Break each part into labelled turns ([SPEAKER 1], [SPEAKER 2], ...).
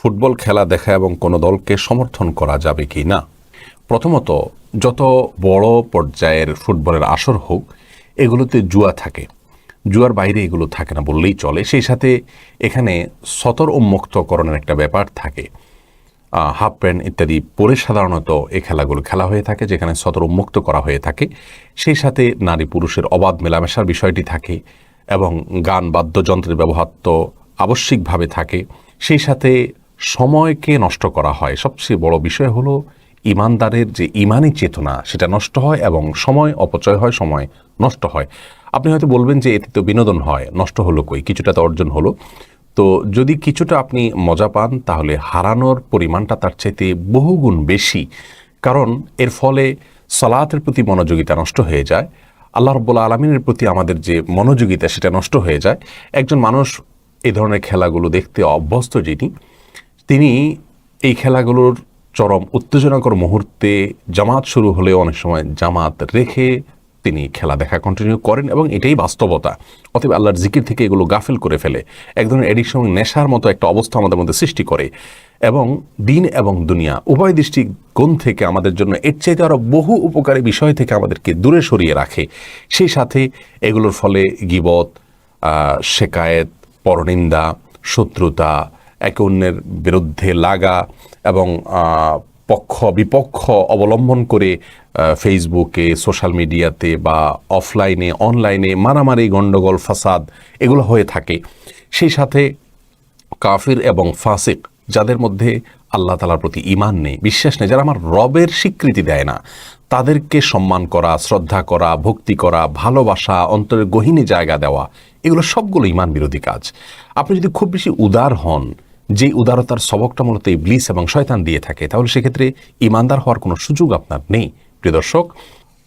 [SPEAKER 1] Football খেলা দেখা এবং কোনো দলকে সমর্থন করা যাবে কি না? প্রথমত, যত বড় পর্যায়ের ফুটবলের আসর হোক, এগুলোতে জুয়া থাকে। জুয়ার বাইরে এগুলো থাকে না বললেই চলে। সেই সাথে এখানে সতর উন্মুক্তকরণের একটা ব্যাপার থাকে। হাফ প্যান্ট ইত্যাদি পরে সাধারণত এই খেলাগুলো খেলা হয়ে থাকে, যেখানে সতর উন্মুক্ত করা হয়ে থাকে। সেই সাথে নারী পুরুষের অবাধ মেলামেশার বিষয়টি থাকে এবং গান, বাদ্যযন্ত্রের ব্যবহার তো আবশ্যিকভাবে থাকে। সেই সাথে সময়কে নষ্ট করা হয়। সবচেয়ে বড় বিষয় হলো ইমানদারের যে ইমানি চেতনা, সেটা নষ্ট হয় এবং সময় অপচয় হয়, সময় নষ্ট হয়। আপনি হয়তো বলবেন যে এতে তো বিনোদন হয়, নষ্ট হলো কই? কিছুটা তো অর্জন হলো। তো যদি কিছুটা আপনি মজা পান, তাহলে হারানোর পরিমাণটা তার চাইতে বহুগুণ বেশি। কারণ এর ফলে সলাতের প্রতি মনোযোগিতা নষ্ট হয়ে যায়। আল্লাহ রব্বুল্লা আলমিনের প্রতি আমাদের যে মনোযোগিতা, সেটা নষ্ট হয়ে যায়। একজন মানুষ এ ধরনের খেলাগুলো দেখতে অভ্যস্ত যিনি তিনি এই খেলাগুলোর চরম উত্তেজনাকর মুহূর্তে জামাত শুরু হলেও অনেক সময় জামাত রেখে তিনি খেলা দেখা কন্টিনিউ করেন এবং এটাই বাস্তবতা। অতএব আল্লাহর জিকির থেকে এগুলো গাফেল করে ফেলে। এক ধরনের এডিকশন নেশার মতো একটা অবস্থা আমাদের মধ্যে সৃষ্টি করে এবং দিন এবং দুনিয়া উভয় দৃষ্টিকোণ থেকে আমাদের জন্য এর চাইতে আরও বহু উপকারী বিষয় থেকে আমাদেরকে দূরে সরিয়ে রাখে। সেই সাথে এগুলোর ফলে গিবত শেকায়েত, পরনিন্দা, শত্রুতা একে অন্যের বিরুদ্ধে লাগা এবং পক্ষ, বিপক্ষ অবলম্বন করে ফেসবুকে, সোশ্যাল মিডিয়াতে বা অফলাইনে, অনলাইনে মারামারি গণ্ডগোল ফাসাদ এগুলো হয়ে থাকে। সেই সাথে কাফির এবং ফাসিক, যাদের মধ্যে আল্লাহ তালার প্রতি ইমান নেই, বিশ্বাস নেই, যারা আমার রবের স্বীকৃতি দেয় না, তাদেরকে সম্মান করা, শ্রদ্ধা করা, ভক্তি করা, ভালোবাসা, অন্তরের গহীনে জায়গা দেওয়া, এগুলো সবগুলো ইমান বিরোধী কাজ। আপনি যদি খুব বেশি উদার হন যে উদারতার সবকটা মূলত এই ব্লিস এবং শয়তান দিয়ে থাকে, তাহলে সেক্ষেত্রে ইমানদার হওয়ার কোনো সুযোগ আপনার নেই। প্রিয় দর্শক,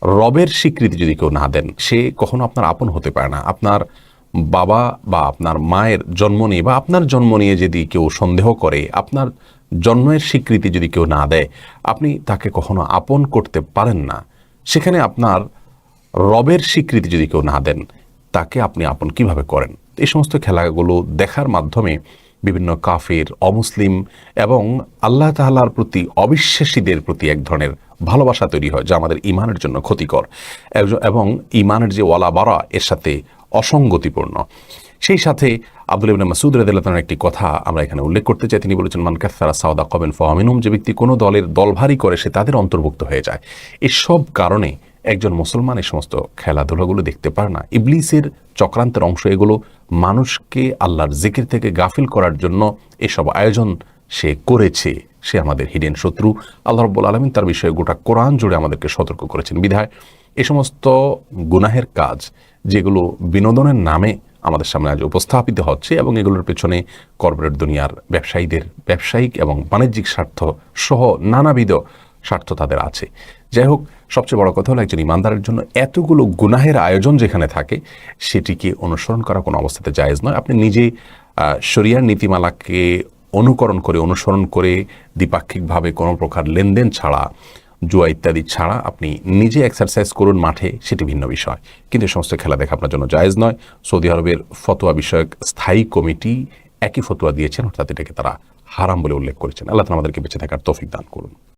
[SPEAKER 1] রবের স্বীকৃতি যদি কেউ না দেন, সে কখনো আপনার আপন হতে পারে না। আপনার বাবা বা আপনার মায়ের জন্ম নিয়ে বা আপনার জন্ম নিয়ে যদি কেউ সন্দেহ করে, আপনার জন্মের স্বীকৃতি যদি কেউ না দেয়, আপনি তাকে কখনো আপন করতে পারেন না। সেখানে আপনার রবের স্বীকৃতি যদি কেউ না দেন, তাকে আপনি আপন কীভাবে করেন? এই সমস্ত খেলাগুলো দেখার মাধ্যমে বিভিন্ন কাফের, অমুসলিম এবং আল্লাহ তাআলার প্রতি অবিশ্বাসীদের প্রতি এক ধরনের ভালোবাসা তৈরি হয়, যা আমাদের ইমানের জন্য ক্ষতিকর। এবং ইমানের যে ওয়ালা বারা এর সাথে অসঙ্গতিপূর্ণ। সেই সাথে আব্দুল ইবনে মাসুদ রাদিয়াল্লাহু একটি কথা আমরা এখানে উল্লেখ করতে চাই। তিনি বলেছেন, মান কাফারা সাওদা কবেন ফামিনুম যে ব্যক্তি কোনো দলের দলভারী করে, সে তাদের অন্তর্ভুক্ত হয়ে যায়। এসব কারণে একজন মুসলমান এই সমস্ত খেলাধুলাগুলো দেখতে পারে না। ইবলিসের চক্রান্তের অংশ এগুলো মানুষকে আল্লাহর জিকির থেকে গাফিল করার জন্য এসব আয়োজন সে করেছে। সে আমাদের হিডেন শত্রু। আল্লাহ রব্বুল আলমিন তার বিষয়ে গোটা কোরআন জুড়ে আমাদেরকে সতর্ক করেছেন। বিধায় এ সমস্ত গুনাহের কাজ যেগুলো বিনোদনের নামে আমাদের সামনে আজ উপস্থাপিত হচ্ছে এবং এগুলোর পেছনে কর্পোরেট দুনিয়ার ব্যবসায়ীদের, ব্যবসায়িক এবং বাণিজ্যিক স্বার্থ সহ নানাবিধ স্বার্থ তাদের আছে। যাই হোক সবচেয়ে বড় কথা হলো একজন ইমানদারের জন্য এতগুলো গুনাহের আয়োজন যেখানে থাকে, সেটিকে অনুসরণ করা কোনো অবস্থাতে জায়েজ নয়। আপনি নিজে শরিয়ার নীতিমালাকে অনুকরণ করে, অনুসরণ করে দ্বিপাক্ষিকভাবে কোনো প্রকার লেনদেন ছাড়া, জুয়া ইত্যাদি ছাড়া আপনি নিজে এক্সারসাইজ করুন মাঠে, সেটি ভিন্ন বিষয়। কিন্তু সমস্ত খেলা দেখা আপনার জন্য জায়েজ নয়। সৌদি আরবের ফতোয়া বিষয়ক স্থায়ী কমিটি একই ফতোয়া দিয়েছেন, অর্থাৎ এটাকে তারা হারাম বলে উল্লেখ করেছেন। আল্লাহ আমাদেরকে বেঁচে থাকার তৌফিক দান করুন।